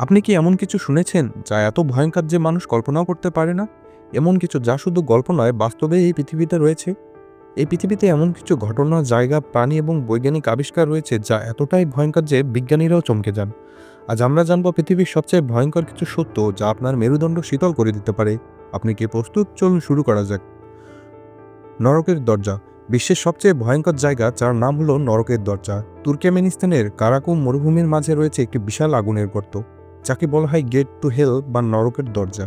আপনি কি এমন কিছু শুনেছেন যা এত ভয়ঙ্কর যে মানুষ কল্পনাও করতে পারে না? এমন কিছু যা শুধু গল্প নয়, বাস্তবে এই পৃথিবীতে রয়েছে? এই পৃথিবীতে এমন কিছু ঘটনা, জায়গা, প্রাণী এবং বৈজ্ঞানিক আবিষ্কার রয়েছে যা এতটাই ভয়ঙ্কর যে বিজ্ঞানীরাও চমকে যান। আজ আমরা জানব পৃথিবীর সবচেয়ে ভয়ঙ্কর কিছু সত্য যা আপনার মেরুদণ্ড শীতল করে দিতে পারে। আপনি কি প্রস্তুত? চলুন শুরু করা যাক। নরকের দরজা। বিশ্বের সবচেয়ে ভয়ঙ্কর জায়গা, যার নাম হলো নরকের দরজা। তুর্কমেনিস্তানের কারাকুম মরুভূমির মাঝে রয়েছে একটি বিশাল আগুনের গর্ত। যাকে বলা হয় গেট টু হেল বা নরকের দরজা।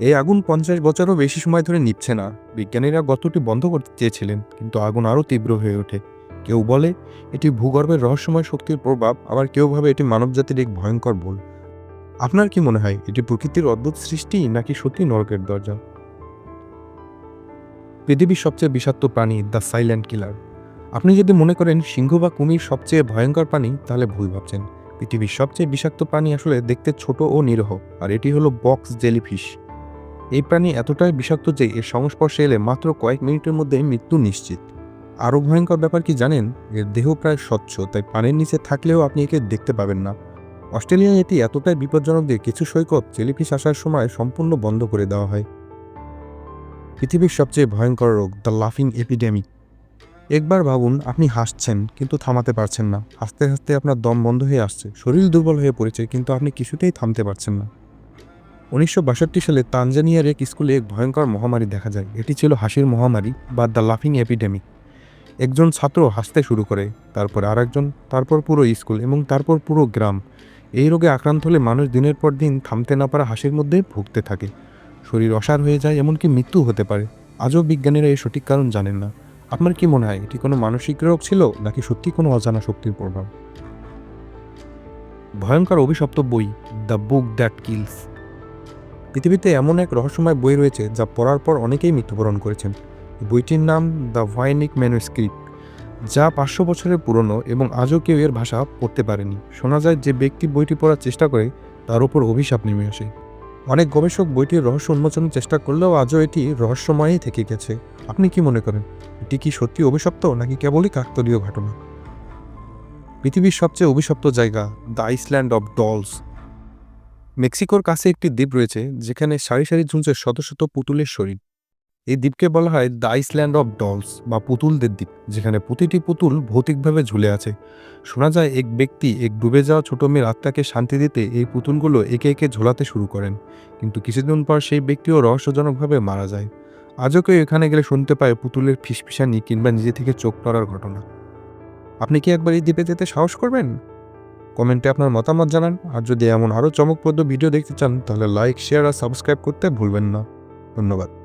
এই আগুন পঞ্চাশ বছরও বেশি সময় ধরে নিচ্ছে না। বিজ্ঞানীরা গতটি বন্ধ করতে চেয়েছিলেন, কিন্তু আগুন আরও তীব্র হয়ে ওঠে। কেউ বলে, এটি ভূগর্ভের রহস্যময় শক্তির প্রভাব আবার কেউ ভাবে, এটি মানবজাতির এক ভয়ঙ্কর ভুল আপনার কি মনে হয়, এটি প্রকৃতির অদ্ভুত সৃষ্টি নাকি সত্যি নরকের দরজা? পৃথিবীর সবচেয়ে বিষাক্ত প্রাণী, দ্য সাইলেন্ট কিলার। আপনি যদি মনে করেন, সিংহ বা কুমির সবচেয়ে ভয়ঙ্কর প্রাণী, তাহলে ভুল ভাবছেন। পৃথিবীর সবচেয়ে বিষাক্ত প্রাণী আসলে দেখতে ছোট ও নিরহ, আর এটি হলো বক্স জেলিফিশ। এই প্রাণী এতটাই বিষাক্ত যে এর সংস্পর্শে এলে মাত্র কয়েক মিনিটের মধ্যে মৃত্যু নিশ্চিত। আরও ভয়ঙ্কর ব্যাপার কি জানেন? এর দেহ প্রায় স্বচ্ছ, তাই পানির নিচে থাকলেও আপনি একে দেখতে পাবেন না। অস্ট্রেলিয়ায় এটি এতটাই বিপজ্জনক যে কিছু সৈকত জেলিফিশ আসার সময় সম্পূর্ণ বন্ধ করে দেওয়া হয়। পৃথিবীর সবচেয়ে ভয়ঙ্কর রোগ দ্য লাফিং এপিডেমিক। একবার ভাবুন, আপনি হাসছেন, কিন্তু থামাতে পারছেন না। হাসতে হাসতে আপনার দম বন্ধ হয়ে আসছে। শরীর দুর্বল হয়ে পড়েছে, কিন্তু আপনি কিছুতেই থামতে পারছেন না। উনিশশো বাষট্টি সালে তানজানিয়ার এক স্কুলে এক ভয়ঙ্কর মহামারী দেখা যায়। এটি ছিল হাসির মহামারী বা দ্য লাফিং এপিডেমিক। একজন ছাত্র হাসতে শুরু করে, তারপর আরেকজন, তারপর পুরো স্কুল এবং তারপর পুরো গ্রাম। এই রোগে আক্রান্ত হলে মানুষ দিনের পর দিন থামতে না পারা হাসির মধ্যে ভুগতে থাকে। শরীর অসার হয়ে যায়, এমনকি মৃত্যু হতে পারে। আজও বিজ্ঞানীরা এর সঠিক কারণ জানেন না। আপনার কি মনে হয় এটি কোনো মানসিক রোগ ছিল নাকি সত্যি কোনো অজানা শক্তির প্রভাব? ভয়ঙ্কর অভিশপ্ত বই দ্য বুক দ্যাট কিলস পৃথিবীতে এমন এক রহস্যময় বই রয়েছে যা পড়ার পর অনেকেই মৃত্যুবরণ করেছেন। বইটির নাম দ্য ভয়নিক ম্যানুস্ক্রিপ্ট যা পাঁচশো বছরের পুরনো এবং আজও কেউ এর ভাষা পড়তে পারেনি। শোনা যায় যে ব্যক্তি বইটি পড়ার চেষ্টা করে, তার উপর অভিশাপ নেমে আসে। অনেক গবেষক বইটির রহস্য উন্মোচনের চেষ্টা করলেও আজও এটি রহস্যময়ই থেকে গেছে। আপনি কি মনে করেন, এটি কি সত্যি অভিশপ্ত নাকি কেবলই কাকতলীয় ঘটনা? পৃথিবীর সবচেয়ে অভিশপ্ত জায়গা দ্য আইসল্যান্ড অফ ডলস। মেক্সিকোর কাছে একটি দ্বীপ রয়েছে, যেখানে সারি সারি ঝুলছে শত শত পুতুলের শরীর। এই দ্বীপকে বলা হয় দ্য আইসল্যান্ড অফ ডলস বা পুতুলদের দ্বীপ, যেখানে প্রতিটি পুতুল ভৌতিকভাবে ঝুলে আছে। শোনা যায় এক ব্যক্তি এক ডুবে যাওয়া ছোট মেয়ের আত্মাকে শান্তি দিতে এই পুতুলগুলো একে একে ঝোলাতে শুরু করেন, কিন্তু কিছুদিন পর সেই ব্যক্তিও রহস্যজনকভাবে মারা যায়। আজও কেউ এখানে গেলে শুনতে পায় পুতুলের ফিসফিসানি কিংবা নিজে থেকে চোখ পড়ার ঘটনা। আপনি কি একবার এই দ্বীপে যেতে সাহস করবেন? কমেন্টে আপনার মতামত জানান, আর যদি এমন আরও চমকপ্রদ ভিডিও দেখতে চান, তাহলে লাইক শেয়ার আর সাবস্ক্রাইব করতে ভুলবেন না। ধন্যবাদ।